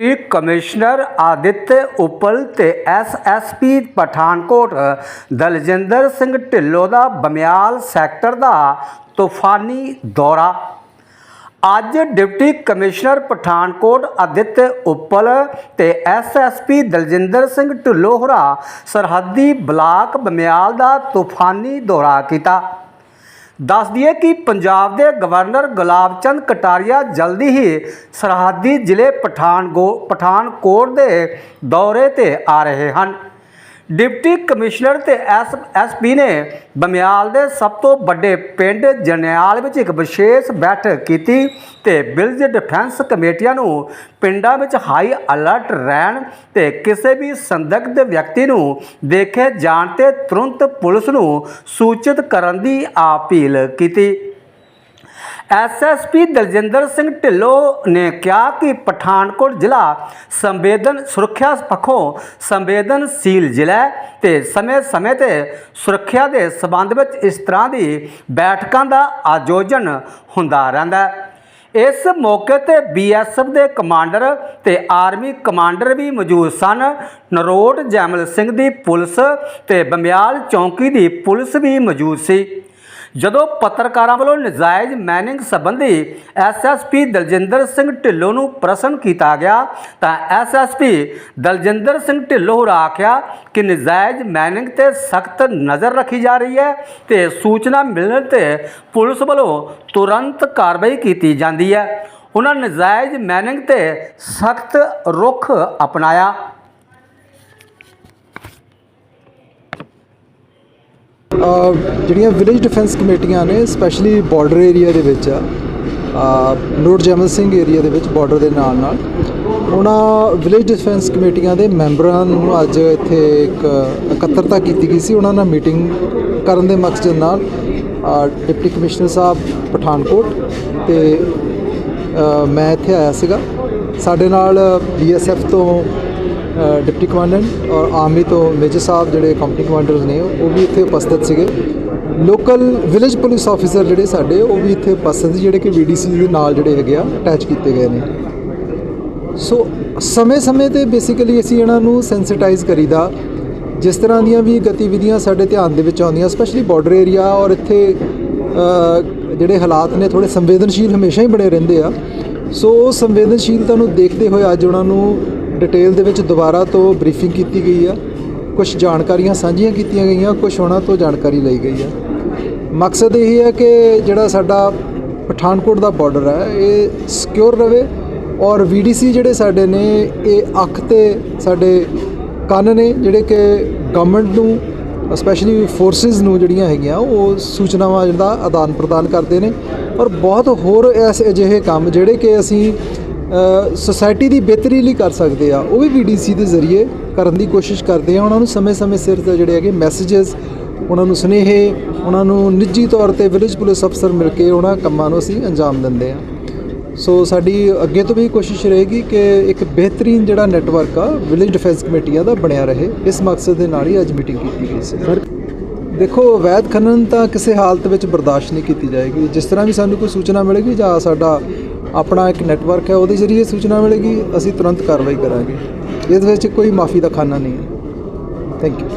Deputy commissioner Aditya Uppal ਤੇ SSP Pathankot Daljinder Singh Dhillon ਦਾ Bamial sector ਦਾ ਤੂਫਾਨੀ ਦੌਰਾ। ਅੱਜ ਡਿਪਟੀ ਕਮਿਸ਼ਨਰ ਪਠਾਨਕੋਟ ਆਦਿੱਤਯ ਉਪਲ ਤੇ ਐਸਐਸਪੀ ਦਲਜਿੰਦਰ ਸਿੰਘ ਢਿੱਲੋਂ ਹੋਰਾ ਸਰਹੱਦੀ ਬਲਾਕ ਬਮਿਆਲ ਦਾ ਤੂਫਾਨੀ ਦੌਰਾ ਕੀਤਾ। ਦੱਸ ਦਈਏ ਕਿ ਪੰਜਾਬ ਦੇ ਗਵਰਨਰ ਗੁਲਾਬ ਚੰਦ ਕਟਾਰੀਆ ਜਲਦੀ ਹੀ ਸਰਹੱਦੀ ਜ਼ਿਲ੍ਹੇ ਪਠਾਨਗੋ ਪਠਾਨਕੋਟ ਦੇ ਦੌਰੇ ਤੇ ਆ ਰਹੇ ਹਨ। ਡਿਪਟੀ ਕਮਿਸ਼ਨਰ ਤੇ ਐਸ ਐਸਪੀ ਨੇ ਬਮਿਆਲ ਦੇ ਸਭ ਤੋਂ ਵੱਡੇ ਪਿੰਡ ਜਨਿਆਲ ਵਿੱਚ ਇੱਕ ਵਿਸ਼ੇਸ਼ ਬੈਠਕ ਕੀਤੀ ਤੇ ਬਿਲਜ ਡਿਫੈਂਸ ਕਮੇਟੀਆਂ ਨੂੰ ਪਿੰਡਾਂ ਵਿੱਚ ਹਾਈ ਅਲਰਟ ਰਹਿਣ ਤੇ ਕਿਸੇ ਵੀ ਸੰਦਿਗਧ ਵਿਅਕਤੀ ਨੂੰ ਦੇਖੇ ਜਾਣ ਤੇ ਤੁਰੰਤ ਪੁਲਿਸ ਨੂੰ ਸੂਚਿਤ ਕਰਨ ਦੀ ਅਪੀਲ ਕੀਤੀ। ਐਸਐਸਪੀ ਦਲਜਿੰਦਰ ਸਿੰਘ ਢਿੱਲੋਂ ਨੇ ਕਿਹਾ ਕਿ ਪਠਾਨਕੋਟ ਜ਼ਿਲ੍ਹਾ ਸੰਵੇਦਨ ਸੁਰੱਖਿਆ ਪੱਖੋਂ ਸੰਵੇਦਨਸ਼ੀਲ ਜ਼ਿਲ੍ਹਾ ਹੈ ਤੇ ਸਮੇਂ-ਸਮੇਂ ਤੇ ਸੁਰੱਖਿਆ ਦੇ ਸਬੰਧ ਵਿੱਚ ਇਸ ਤਰ੍ਹਾਂ ਦੀ ਬੈਠਕਾਂ ਦਾ ਆਯੋਜਨ ਹੁੰਦਾ ਰਹਿੰਦਾ ਹੈ। ਇਸ ਮੌਕੇ ਤੇ ਬੀਐਸਐਫ ਦੇ ਕਮਾਂਡਰ ਤੇ ਆਰਮੀ ਕਮਾਂਡਰ ਵੀ ਮੌਜੂਦ ਸਨ। ਨਰੋਟ ਜੈਮਲ ਸਿੰਘ ਦੀ ਪੁਲਿਸ ਤੇ ਬਮਿਆਲ ਚੌਂਕੀ ਦੀ ਪੁਲਿਸ ਵੀ ਮੌਜੂਦ ਸੀ। ਜਦੋਂ ਪੱਤਰਕਾਰਾਂ ਵੱਲੋਂ ਨਜਾਇਜ਼ ਮੈਨਿੰਗ ਸੰਬੰਧੀ ਐਸਐਸਪੀ ਦਲਜਿੰਦਰ ਸਿੰਘ ਢਿੱਲੋਂ ਨੂੰ ਪ੍ਰਸ਼ਨ ਕੀਤਾ ਗਿਆ, ਤਾਂ ਐਸਐਸਪੀ ਦਲਜਿੰਦਰ ਸਿੰਘ ਢਿੱਲੋਂ ਹੋਰਾਂ ਆਖਿਆ ਕਿ ਨਜਾਇਜ਼ ਮੈਨਿੰਗ ਤੇ ਸਖਤ ਨਜ਼ਰ ਰੱਖੀ ਜਾ ਰਹੀ ਹੈ ਤੇ ਸੂਚਨਾ ਮਿਲਣ ਤੇ ਪੁਲਿਸ ਵੱਲੋਂ ਤੁਰੰਤ ਕਾਰਵਾਈ ਕੀਤੀ ਜਾਂਦੀ ਹੈ। ਉਹਨਾਂ ਨਜਾਇਜ਼ ਮੈਨਿੰਗ ਤੇ ਸਖਤ ਰੁਖ ਅਪਣਾਇਆ। ਜਿਹੜੀਆਂ ਵਿਲੇਜ ਡਿਫੈਂਸ ਕਮੇਟੀਆਂ ਨੇ ਸਪੈਸ਼ਲੀ ਬਾਰਡਰ ਏਰੀਆ ਦੇ ਵਿੱਚ ਆ ਨੋਟ ਜਮਲ ਸਿੰਘ ਏਰੀਆ ਦੇ ਵਿੱਚ ਬਾਰਡਰ ਦੇ ਨਾਲ ਨਾਲ, ਉਹਨਾਂ ਵਿਲੇਜ ਡਿਫੈਂਸ ਕਮੇਟੀਆਂ ਦੇ ਮੈਂਬਰਾਂ ਨੂੰ ਅੱਜ ਇੱਥੇ ਇੱਕ ਇਕੱਤਰਤਾ ਕੀਤੀ ਗਈ ਸੀ। ਉਹਨਾਂ ਨਾਲ ਮੀਟਿੰਗ ਕਰਨ ਦੇ ਮਕਸਦ ਨਾਲ ਡਿਪਟੀ ਕਮਿਸ਼ਨਰ ਸਾਹਿਬ ਪਠਾਨਕੋਟ ਤੇ ਮੈਂ ਇੱਥੇ ਆਇਆ ਸੀਗਾ। ਸਾਡੇ ਨਾਲ ਬੀਐਸਐਫ ਤੋਂ ਡਿਪਟੀ ਕਮਾਂਡੈਂਟ ਔਰ ਆਰਮੀ ਤੋਂ ਮੇਜਰ ਸਾਹਿਬ ਜਿਹੜੇ ਕੰਪਨੀ ਕਮਾਂਡਰਸ ਨੇ, ਉਹ ਵੀ ਇੱਥੇ ਉਪਸਥਿਤ ਸੀਗੇ। ਲੋਕਲ ਵਿਲੇਜ ਪੁਲਿਸ ਆਫੀਸਰ ਜਿਹੜੇ ਸਾਡੇ, ਉਹ ਵੀ ਇੱਥੇ ਉਪਸਥਿਤ ਸੀ, ਜਿਹੜੇ ਕਿ ਵੀਡੀਸੀ ਦੇ ਨਾਲ ਜਿਹੜੇ ਹੈਗੇ ਆ ਅਟੈਚ ਕੀਤੇ ਗਏ ਨੇ। ਸੋ ਸਮੇਂ-ਸਮੇਂ ਤੇ ਬੇਸਿਕਲੀ ਅਸੀਂ ਇਹਨਾਂ ਨੂੰ ਸੈਂਸਿਟਾਈਜ਼ ਕਰੀਦਾ, ਜਿਸ ਤਰ੍ਹਾਂ ਦੀਆਂ ਵੀ ਗਤੀਵਿਧੀਆਂ ਸਾਡੇ ਧਿਆਨ ਦੇ ਵਿੱਚ ਆਉਂਦੀਆਂ ਸਪੈਸ਼ਲੀ ਬਾਰਡਰ ਏਰੀਆ ਔਰ ਇੱਥੇ ਜਿਹੜੇ ਹਾਲਾਤ ਨੇ ਥੋੜੇ ਸੰਵੇਦਨਸ਼ੀਲ ਹਮੇਸ਼ਾ ਹੀ ਬਣੇ ਰਹਿੰਦੇ ਆ। ਸੋ ਉਹ ਸੰਵੇਦਨਸ਼ੀਲਤਾ ਨੂੰ ਦੇਖਦੇ ਹੋਏ ਅੱਜ ਉਹਨਾਂ ਨੂੰ ਡਿਟੇਲ ਦੇ ਵਿੱਚ ਦੁਬਾਰਾ ਤੋਂ ਬਰੀਫਿੰਗ ਕੀਤੀ ਗਈ ਆ। ਕੁਝ ਜਾਣਕਾਰੀਆਂ ਸਾਂਝੀਆਂ ਕੀਤੀਆਂ ਗਈਆਂ ਕੁਝ ਉਹਨਾਂ ਤੋਂ ਜਾਣਕਾਰੀ ਲਈ ਗਈ ਆ। ਮਕਸਦ ਇਹ ਹੈ ਕਿ ਜਿਹੜਾ ਸਾਡਾ ਪਠਾਨਕੋਟ ਦਾ ਬਾਰਡਰ ਹੈ ਇਹ ਸਿਕਿਉਰ ਰਵੇ ਔਰ ਵੀਡੀਸੀ ਜਿਹੜੇ ਸਾਡੇ ਨੇ, ਇਹ ਅੱਖ ਤੇ ਸਾਡੇ ਕੰਨ ਨੇ, ਜਿਹੜੇ ਕਿ ਗਵਰਨਮੈਂਟ ਨੂੰ ਸਪੈਸ਼ਲੀ ਫੋਰਸਿਸ ਨੂੰ ਜਿਹੜੀਆਂ ਹੈਗੀਆਂ, ਉਹ ਸੂਚਨਾਵਾਂ ਜਿਹੜਾ ਆਦਾਨ ਪ੍ਰਦਾਨ ਕਰਦੇ ਨੇ। ਔਰ ਬਹੁਤ ਹੋਰ ਐਸ ਅਜਿਹੇ ਕੰਮ ਜਿਹੜੇ ਕਿ ਅਸੀਂ ਸੋਸਾਇਟੀ ਦੀ ਬਿਹਤਰੀ ਲਈ ਕਰ ਸਕਦੇ ਆ ਉਹ ਵੀ ਵੀਡੀਸੀ ਦੇ ਜ਼ਰੀਏ ਕਰਨ ਦੀ ਕੋਸ਼ਿਸ਼ ਕਰਦੇ ਆ। ਉਹਨਾਂ ਨੂੰ ਸਮੇਂ-ਸਮੇਂ ਸਿਰ ਤੇ ਜਿਹੜੇ ਹੈਗੇ ਮੈਸੇजेस ਉਹਨਾਂ ਨੂੰ ਸੁਨੇਹੇ ਉਹਨਾਂ ਨੂੰ ਨਿੱਜੀ ਤੌਰ ਤੇ ਵਿਲੇਜ ਪੁਲਿਸ ਅਫਸਰ ਮਿਲ ਕੇ ਉਹਨਾਂ ਕੰਮਾਂ ਨੂੰ ਅਸੀਂ ਅੰਜਾਮ ਦਿੰਦੇ ਆ। ਸੋ ਸਾਡੀ ਅੱਗੇ ਤੋਂ ਵੀ ਕੋਸ਼ਿਸ਼ ਰਹੇਗੀ ਕਿ ਇੱਕ ਬਿਹਤਰੀਨ ਜਿਹੜਾ ਨੈਟਵਰਕ ਆ ਵਿਲੇਜ ਡਿਫੈਂਸ ਕਮੇਟੀਆਂ ਦਾ ਬਣਿਆ ਰਹੇ। ਇਸ ਮਕਸਦ ਦੇ ਨਾਲ ਹੀ ਅੱਜ ਮੀਟਿੰਗ ਕੀਤੀ ਗਈ ਸੀ। ਸਰ ਦੇਖੋ ਅਵੈਧ ਖਨਨ ਤਾਂ ਕਿਸੇ ਹਾਲਤ ਵਿੱਚ ਬਰਦਾਸ਼ਤ ਨਹੀਂ ਕੀਤੀ ਜਾਏਗੀ। ਜਿਸ ਤਰ੍ਹਾਂ ਵੀ ਸਾਨੂੰ ਕੋਈ ਸੂਚਨਾ ਮਿਲੇਗੀ ਜਾਂ ਸਾਡਾ ਆਪਣਾ ਇੱਕ ਨੈਟਵਰਕ ਹੈ, ਉਹਦੇ ਜ਼ਰੀਏ ਸੂਚਨਾ ਮਿਲੇਗੀ, ਅਸੀਂ ਤੁਰੰਤ ਕਾਰਵਾਈ ਕਰਾਂਗੇ। ਇਸ ਵਿੱਚ ਕੋਈ ਮਾਫੀ ਦਾ ਖਾਨਾ ਨਹੀਂ ਹੈ। Thank you